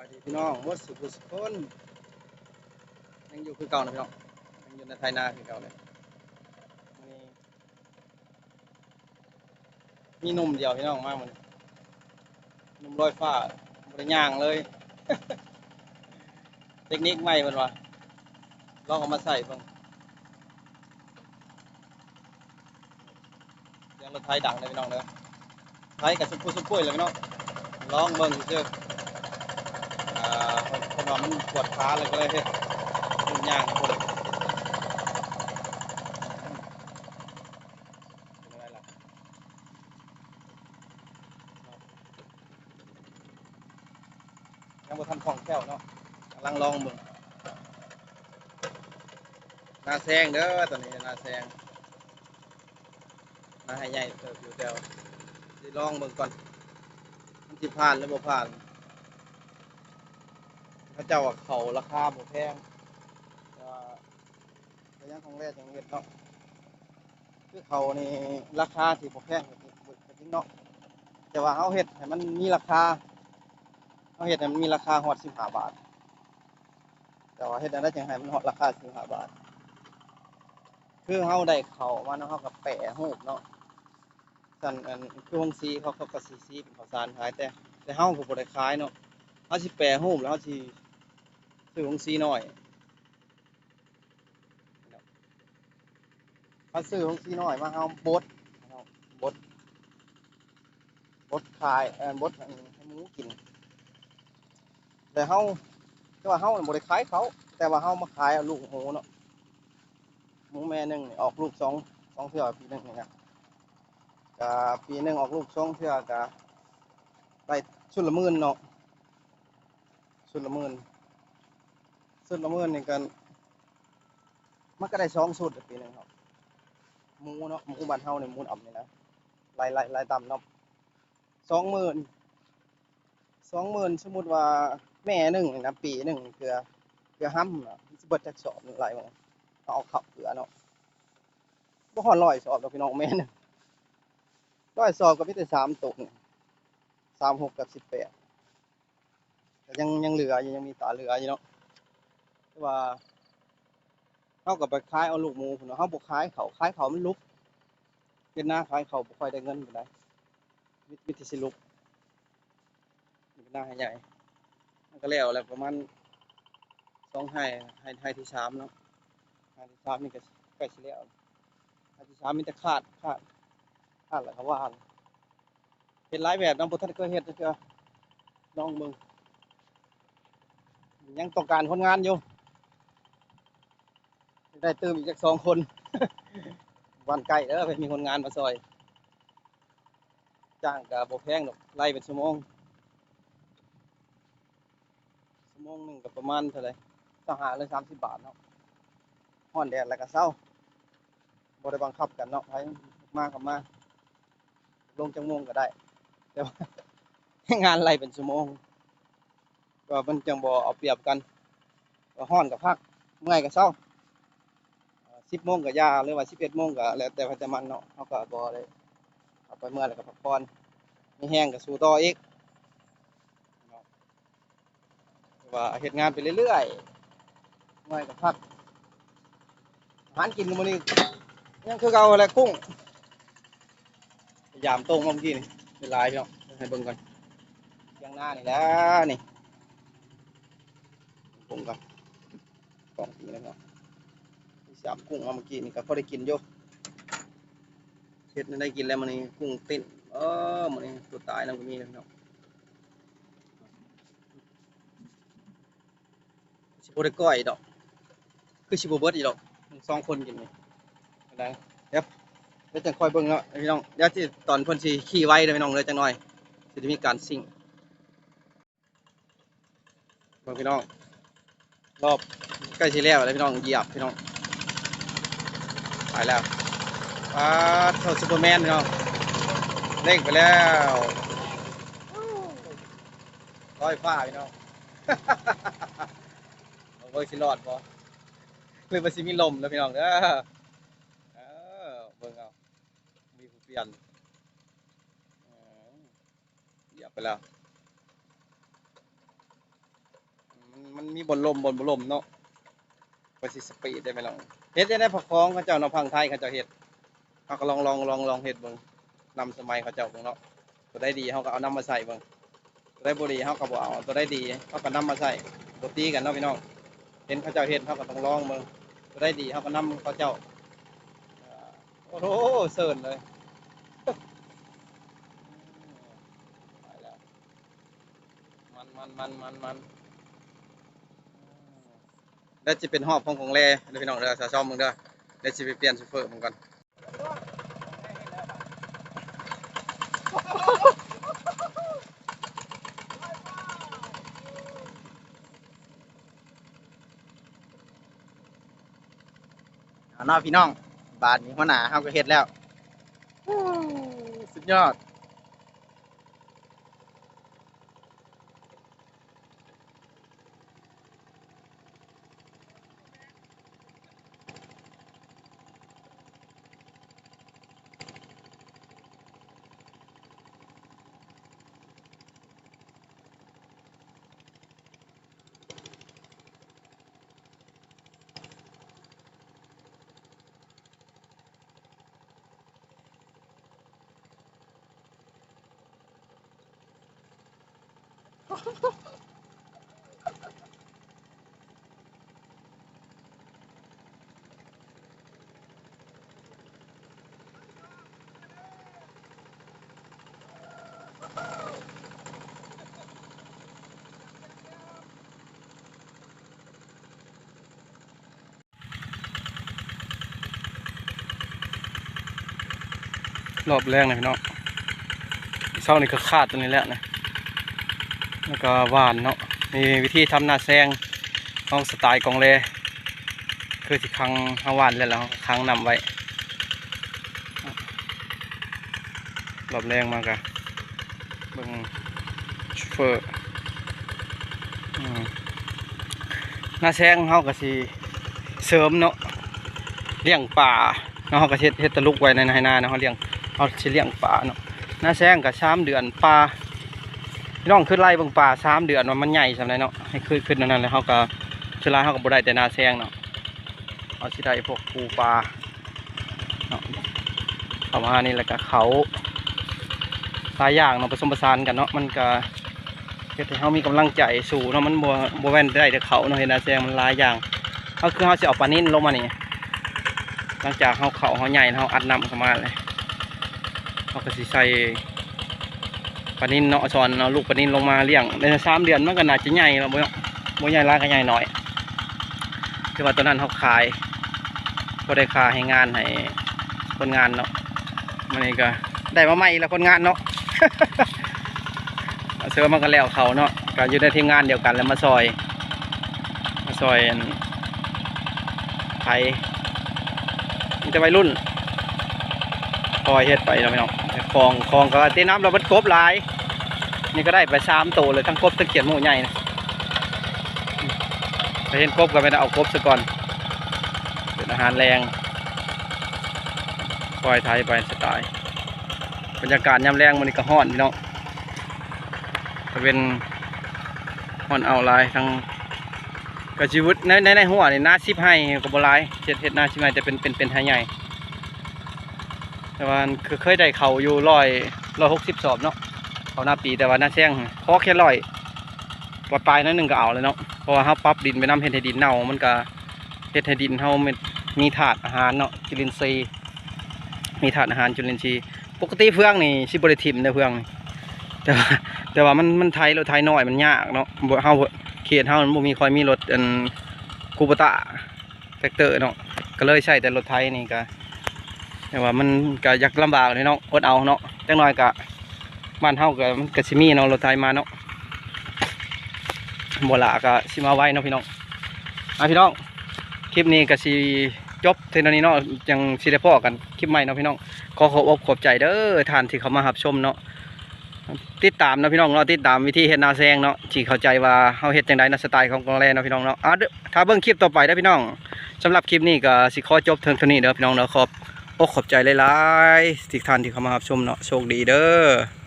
ายดีพี่น้องวัดสุขุสุคนยังอยู่คือเก่านะพี่น้องยังอยู่ในไทยนาคือเก่าเลยมีมีหนุ่มเดียวพี่น้องมากมันหนุ่มลอยฟ้าบริย่างเลย เทคนิคใหม่มันวะลองเอามาใส่บ้างเสียงรถไทยดังเลยพี่น้องเด้อไทยกับสุกุสุกุยเลยพี่น้องลองเบิ่งซื่อาเพราะว่ามันปวดขาเลยก็เลยเฮ็ดยุ่งยากคนยังบ่ทันคล่องแคล่วเนาะกำลังลองเบิ่งนาแซงเด้อตอนนี้นาแซงนาให้ใหญ่เติบอยู่แต่วสิลองเบิ่งก่อนมันสิผ่านหรือบ่ผ่านพ ระเจ้าว่าเขาราคาบ่แพงแต่ว่าระยะของแรกจังเฮ็ดเนาะคือเขานี่ราคาที่บ่แพงก็จริงเนาะแต่ว่าเฮาเฮ็ดให้มันมีราคาเฮาเฮ็ดให้มันมีราคาฮอด15บาท แต่ว่าเฮ็ดอันนั้นจังให้มันฮอดราคา15บาท คือเฮาได้เขามาเนาะเฮาก็แปะรูปเนาะสั่นอันคือวงซีเขาเขาก็สีซีเป็นข้าวสารขายแต่แต่เฮาก็บ่ได้ขายเนาะเฮาสิแปะรูปแล้วเฮาสิ ซื้อของซีหน่อยเขาซื้อของซีหน่อยมาเอาบดบดบดขายเออบดให้หมูกิน แต่เฮาแต่ว่าเฮาบ่ได้ขายเขา แต่ว่าเฮามาขายเอาลูกหมูเนาะหมูแม่หนึ่งออกลูกสองสองเทื่อปีหนึ่งนี่ครับก็ปีหนึ่งออกลูกสองเทื่อก็ได้ชุดละหมื่นเนาะชุดละหมื่น สุดละเมินนี่กันมันก็ได้สองสุดปีหนึงครับหมูเนาะหมูบ้านเฮานี่หมูอ่ำนี่นะลายลายลายต่ำเนาะสองหมื่นสองหมื่นสมมติว่าแม่หนึ่งนะปีหนึ่งเกลือเกลือห้ำเนาะสิเบิดจักสอบหลายบ่เอาเอาข้าเกลือเนาะบ่อดร้อยสอบดอกพี่น้องแม่หนึงร้อยสอบก็มีแต่สามตกสามหกกับสิบแปดแต่ยังยังเหลือยังมีตาเหลืออยู่เนาะ ว่าเขากับไปขายเอาลูกหมูพุ่นเนาะเขาบ่ขายเขาขายเขามันลุกเป็นหน้าขายเขาบ่ค่อยได้เงินปานใดมิมิติสิลุกเป็นหน้าให้ใหญ่มันก็แล้วแล้วประมาณสองให้ให้ให้ที่สามเนาะให้ที่สามนี่ก็ใกล้สิแล้วให้ที่สามมีแต่ขาดขาดขาดแล้วก็ว่าเฮ็ดหลายแบบน้องบ่ทันเคยเฮ็ดจักเทื่อลองเบิ่งยังต้องการคนงานอยู่ ได้เติมอีกจากสองคน วันไก่เด้อไปมีคนงานมาซอย จ้างกับบแพงดอกไล่เป็นชั่วโมงชั่วโมงหนึ่งกับประมาณเท่าไหร่สหาเลยสามสิบบาทเนาะห้อนแดดแล้วก็เศร้าบริบังคับกันเนาะใครมากกับมาลงจังมงก็ได้ แต่ว่างานไล่เป็นชั่วโมงก็มันจังบ่เอาเปรียบกันก็ห้อนกับพักเมื่อยกับเศร้า สิบโมงก็ยาหรือว่าสิบเอ็ดโมงก็แล้วแต่พระจมันเนาะเขาก็บ่ได้เอาไปเมื่อแล้วก็พักผ่อนมีแห้งก็สู้ต่ออีกว่าเฮ็ดงานไปเรื่อยๆเมื่อยก็พักอาหารกินมื้อนี้ยังคือเกาแหละกุ้งพยายามต้มเมื่อกี้นี่เป็นลายพี่น้องให้เบิ่งก่อนเที่ยงหน้านี่แล้วนี่ปรุงก่อนกล่องสีแล้วเนาะ สามกุ้งเอาเมื่อกี้นี่ก็พอได้กินอยู่เฮ็ดได้กินแล้วมันนี่กุ้งเต้นเออมันนี่ตัวตายแล้วก็มีแล้วเนาะสิบ่ได้ก้อยดอกคือสิบ่เบิดอีดอกสองคนกินนี่ได้เดี๋ยวเดี๋ยวจังค่อยเบิ่งเนาะพี่น้องเดี๋ยวสิตอนเพิ่นสิขี่ไว้เด้อพี่น้องเด้อจังหน่อยสิได้มีการซิ่งเบิ่งพี่น้องรอบใกล้สิแล้วแล้วพี่น้องเหยียบพี่น้อง ไปแล้วป้าเท่าซูเปอร์แมนพี่น้องเร่งไปแล้วร้อยฟ้าพี่น้องเอาเบิ่งสิรอดบ่หรือว่าสิมีลมแล้วพี่น้องเด้อเออเบิ่งเอามีผู้เปลี่ยนเออเหยียบไปแล้ว มันมีบนลมบนบนลมเนาะไปสิสปีดได้ไหมล่ะ เฮ็ดได้ได้ผักคองเขาเจ้าเนาะพังไทยเขาเจ้าเฮ็ดเขาก็ลองลองลองลองเฮ็ดเบิ่งนำสมัยเขาเจ้าเบิ่งเนาะตัวได้ดีเขาก็เอานำมาใส่เบิ่งตัวได้บ่ดีเขาก็บ่เอาตัวได้ดีเขาก็นำมาใส่บ่ตีกันเนาะพี่น้องเห็นเขาเจ้าเฮ็ดเขาก็ต้องลองเบิ่งตัวได้ดีเขาก็นำเขาเจ้าโอ้โหเสิร์นเลยมันมันมันมันมัน แล้วจะเป็นหอบของของแร่เด้พี่น้องเด้อสาวชอบมึงเด้อเดี๋ยวจะไปเปลี่ยนซูเฟอร์มึงก่อนเอาเนาะพี่น้อง บาทนี้หัวหน้าเฮาก็เฮ็ดแล้วฮู้สุดยอด รอบแรกนะพี่น้องเศร้านี่ก็ขาดตัวนี้แหละนะ แล้วก็หวานเนาะมีวิธีทำหน้าแซงห้องสไตล์กองเลคือที่คังห้าหวานแล้วแล้วคังนำไว้รอบแรงมากะเบิ่งเฟอร์หน้าแซงเฮาก็สิเสริมเนาะเลี้ยงป่าเนาะเฮาก็เฮ็ดเฮ็ดตะลุกไว้ในไหนาเนาะเฮาเลี้ยงเอาสิเลี้ยงปลาเนาะหน้าแซงกับสามเดือนปลา พี่น้องขึ้นไล่บางปลาสามเดือนว่ามันใหญ่สำไรเนาะให้ขึ้นขึ้นนั่นๆแล้วเขาก็ชลาเขาก็บ่ได้แต่นาแซงเนาะเอาสิได้พวกปูปลาเนาะเข้ามานี่แล้วก็เขาหลายอย่างเนาะผสมผสานกันเนาะมันก็เฮ็ดให้เฮามีกำลังใจสู่เนาะมันบ่บ่แม่นได้แต่เขาเนาะเฮ็ดหน้าแซงมันหลายอย่างก็คือเฮาสิเอาปลานิ่นลงมานี่หลังจากเฮาเขาเฮาใหญ่เฮาอัดน้ำเข้ามาเลยเขาก็สิใส่ ปลานินเนาะสอนเอาลูกปลานินลงมาเลี้ยงในสามเดือนมันก็น่าจะใหญ่แล้วบ่บ่ใหญ่ร้ายก็ใหญ่หน่อยคือว่าตอนนั้นเขาขายก็ได้ค่าให้งานให้คนงานเนาะมันนี่ก็ได้มาใหม่แล้วคนงานเนาะเอาเสือมันก็แล้วเขาเนาะก็อยู่ในทีมงานเดียวกันแล้วมาซอย มาซอยไทยมีแต่วัยรุ่นคอยเฮ็ดไปเนาะพี่น้อง คลองคลองก็ตีน้ำเราบัดกบหลาย นี่ก็ได้ไปสามตัวเลยทั้งกบทั้งเขียนหมูใหญ่นะไปเห็นกบก็ไปเอากบซะก่อนเป็นอาหารแรงคอยไทยไปสไตล์บรรยากาศยามแรงมันนี่ก็ฮ้อนพี่น้องก็เป็นฮ้อนเอาลายทั้งกระชีวิตในในในหัวนี่หน้าซิบให้กับบลายเจ็ดเห็ดหน้าซิบให้แต่เป็นเป็นเป็นไทยใหญ่ แต่ว่าคือเคยได้เขาอยู่ร้อยร้อยหกสิบสอบเนาะเขาหน้าปีแต่ว่าหน้าแซงพอแค่ร้อยปลายปลายนั่นหนึ่งก็เอาเลยเนาะเพราะว่าเขาปรับดินไปน้ำเฮ็ดให้ดินเน่ามันก็เฮ็ดให้ดินเขามันมีถาดอาหารเนาะจุลินทรีย์มีถาดอาหารจุลินทรีย์ปกติเฟืองนี่ชิบริทิมเด้อเฟืองแต่ว่าแต่ว่ามันมันไทยเรถไทยน้อยมันยากเนาะเฮาเขตเฮามันมีคอยมีรถอันคูปตะแท็กเตอร์เนาะก็เลยใช้แต่รถไทยนี่ก็ แต่ว่ามันก็อยากลำบากเลยเนาะอดเอาเนาะจังน้อยก็บ้านเฮาก็มันก็สิมีเนาะรถไถมาเนาะบ่ละก็สิมาไว้เนาะพี่น้องอะพี่น้องคลิปนี้ก็สิจบเท่านี้เนาะจังสิได้พอกันคลิปใหม่เนาะพี่น้องขอขอบอกขอบใจเด้อท่านที่เขามารับชมเนาะติดตามเนาะพี่น้องเนาะติดตามวิธีเฮ็ดนาแซงเนาะที่เข้าใจว่าเฮาเฮ็ดจังไดในสไตล์ของกองแลเนาะพี่น้องเนาะอะเด้อถ้าเบิ่งคลิปต่อไปเด้อพี่น้องสำหรับคลิปนี้ก็สิขอจบเท่านี้เด้อพี่น้องเนาะขอบ โอ้ขอบใจหลายๆที่ท่านที่เข้ามารับชมเนาะโชคดีเด้อ